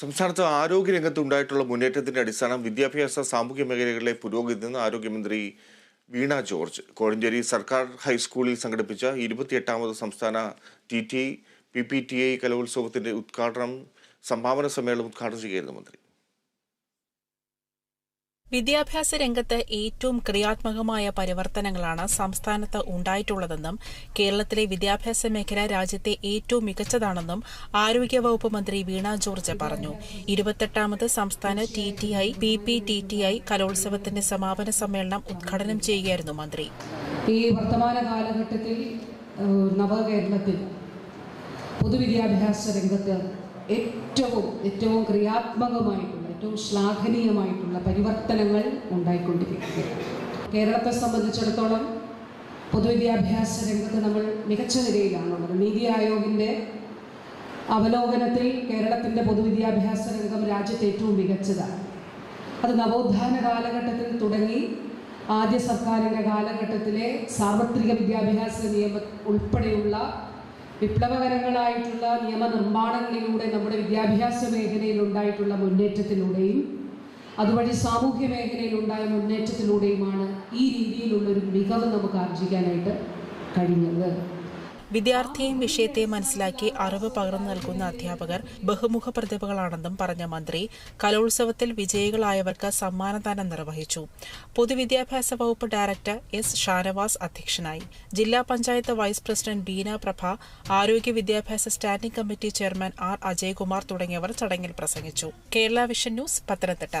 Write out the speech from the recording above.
സംസ്ഥാനത്ത് ആരോഗ്യരംഗത്ത് ഉണ്ടായിട്ടുള്ള മുന്നേറ്റത്തിന്റെ അടിസ്ഥാനം വിദ്യാഭ്യാസ സാമൂഹ്യ മേഖലകളിലെ പുരോഗതിയെന്ന് ആരോഗ്യമന്ത്രി വീണ ജോർജ്. കോഴഞ്ചേരി സർക്കാർ ഹൈസ്കൂളിൽ സംഘടിപ്പിച്ച ഇരുപത്തിയെട്ടാമത് സംസ്ഥാന T T P P T I കലോത്സവത്തിന്റെ ഉദ്ഘാടനം സംഭാവന സമ്മേളനം ഉദ്ഘാടനം ചെയ്യുകയായിരുന്നു മന്ത്രി. വിദ്യാഭ്യാസ രംഗത്ത് ഏറ്റവും ക്രിയാത്മകമായ പരിവർത്തനങ്ങളാണ് സംസ്ഥാനത്ത് ഉണ്ടായിട്ടുള്ളതെന്നും കേരളത്തിലെ വിദ്യാഭ്യാസ മേഖല രാജ്യത്തെ ഏറ്റവും മികച്ചതാണെന്നും ആരോഗ്യവകുപ്പ് മന്ത്രി വീണ ജോർജ് പറഞ്ഞു. ഇരുപത്തെട്ടാമത് സംസ്ഥാന T T I P P T T I കലോത്സവത്തിന്റെ സമാപന സമ്മേളനം ഉദ്ഘാടനം ചെയ്യുകയായിരുന്നു മന്ത്രി. ഈ വർത്തമാന കാലഘട്ടത്തിൽ നവകേരളത്തിൽ പൊതുവിദ്യാഭ്യാസ രംഗത്ത് ഏറ്റവും ഏറ്റവും ക്രിയാത്മകമായിട്ടുള്ള ഏറ്റവും ശ്ലാഘനീയമായിട്ടുള്ള പരിവർത്തനങ്ങൾ ഉണ്ടായിക്കൊണ്ടിരിക്കുകയാണ്. കേരളത്തെ സംബന്ധിച്ചിടത്തോളം പൊതുവിദ്യാഭ്യാസ രംഗത്ത് നമ്മൾ മികച്ച നിലയിലാണുള്ളത്. നീതി ആയോഗിന്റെ അവലോകനത്തിൽ കേരളത്തിന്റെ പൊതുവിദ്യാഭ്യാസ രംഗം രാജ്യത്ത് ഏറ്റവും മികച്ചതാണ്. അത് നവോത്ഥാന കാലഘട്ടത്തിൽ തുടങ്ങി ആദ്യ സർക്കാരിന്റെ കാലഘട്ടത്തിലെ സാർവത്രിക വിദ്യാഭ്യാസ നിയമം ഉൾപ്പെടെയുള്ള വിപ്ലവകരങ്ങളായിട്ടുള്ള നിയമനിർമ്മാണങ്ങളിലൂടെ നമ്മുടെ വിദ്യാഭ്യാസ മേഖലയിൽ ഉണ്ടായിട്ടുള്ള മുന്നേറ്റത്തിലൂടെയും അതുവഴി സാമൂഹ്യ മേഖലയിൽ ഉണ്ടായ മുന്നേറ്റത്തിലൂടെയുമാണ് ഈ രീതിയിലുള്ളൊരു മികവ് നമുക്ക് ആർജിക്കാനായിട്ട് കഴിഞ്ഞത്. വിദ്യാർത്ഥിയെയും വിഷയത്തെ മനസ്സിലാക്കി അറിവ് പകർന്നു നൽകുന്ന അധ്യാപകർ ബഹുമുഖ പ്രതിഭകളാണെന്നും പറഞ്ഞ മന്ത്രി കലോത്സവത്തിൽ വിജയികളായവർക്ക് സമ്മാനദാനം നിർവഹിച്ചു. പൊതുവിദ്യാഭ്യാസ വകുപ്പ് ഡയറക്ടർ എസ് ഷാനവാസ് അധ്യക്ഷനായി. ജില്ലാ പഞ്ചായത്ത് വൈസ് പ്രസിഡന്റ് ബീന പ്രഭ ആരോഗ്യ വിദ്യാഭ്യാസ standing committee chairman R Ajaykumar തുടങ്ങിയവർ ചടങ്ങിൽ പ്രസംഗിച്ചു. Kerala vision news Pathanamthitta.